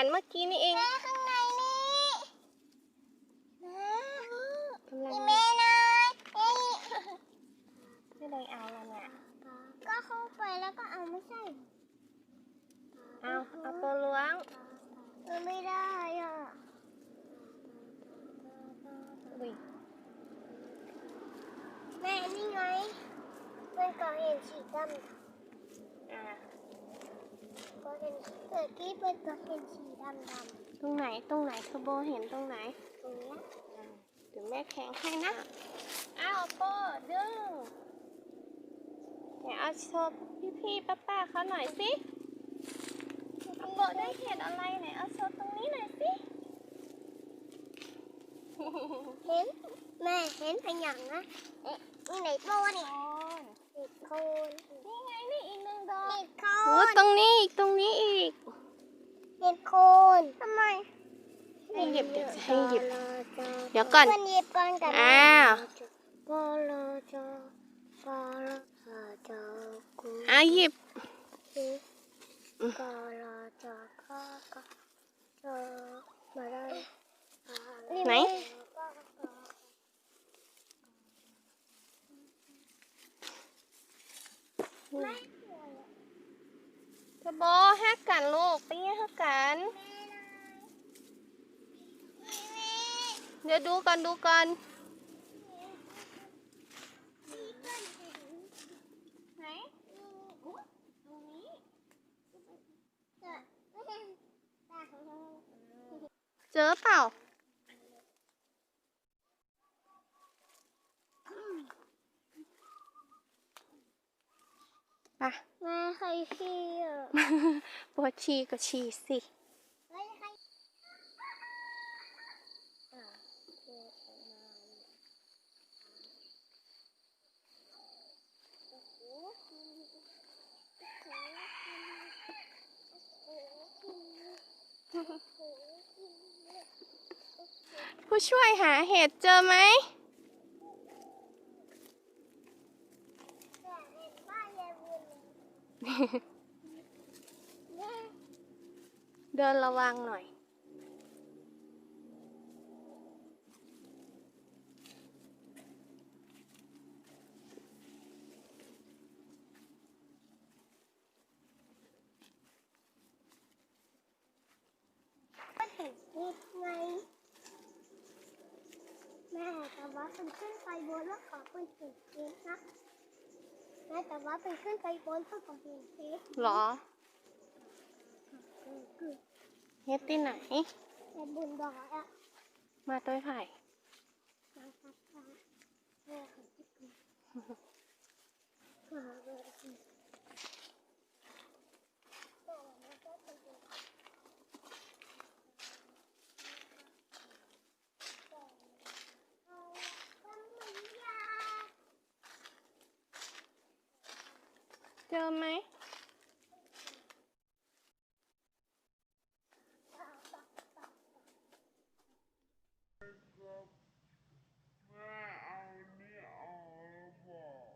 านเมื่อกี้นี่เองแม่ข้างในนี่นะกำลังมีแม่นายเอ้ยไม่ได้เอาแล้วเนี่ยก็เข้าไปแล้วก็เอาไม่ใช่เอาเอาตัวล้วงไม่ได้อะอุ้ยแม่นี่ไงมันก็เห็นสีดำ ก็เห็นเมื่อกี้มันก็เห็นสีดำดตรงไหนตรงไหนเทอร์โบเห็นตรงไหนำตรงเนี้ยอ่าเดี๋ยวแม่แข็งให้นะ อ้าวโปดึงเดี๋ยวเอาโชว์พี่ๆป้าๆเขาหน่อยสิเอาโปได้เห็นอะไรไหนเอาโชว์ตรงนี้หน่อยสิ เห็นแม่เห็นเป็นอย่างนะเอ๊ะ นี่ไหนโตนี่โอนติดโคนนี่ไงนี่อีกหนึ่งดอก ติดโคโอ้นตรงนี้อีกตรงนี้อีก ติดโคนทำไม ให้ห ยิบเดี๋ยวจะให้หยิบ เดี๋ยวก่อนเพื่อนหยิบก่อนกันอ้าวปอลอจอปอลอจอกูอะหยิบปอลอจอก็ก็จอมาได้ไหนไม่เทอร์โบฮักกันลูกไปเงี้ยฮักกัน ดี๋ยวดูก่อนดูก่อนไหนตรงนี้เจอเปล่าไปแม่ใครขี้อะปวดฉี่ก็ฉี่สิ ไม่ใคร ผู้ช่วยหาเห็ดเจอไหมแต่เห็นบ้านยายบุญแม่เดินระวังหน่อย ห็นคลิปไง แม่แต่ว่าเป็นขึ้นไปบนแล้วขอเป็นเห็นคลิปนะแม่แต่ว่าเป็นขึ้นไปบนเพื่อขอเห็นคลิปหรอคือคือเฮ็ดที่ไหนแต่บุญบอกอะ มาต้วยไผ่มาครับค่ะแม่ขอคิดก่ เจอไหม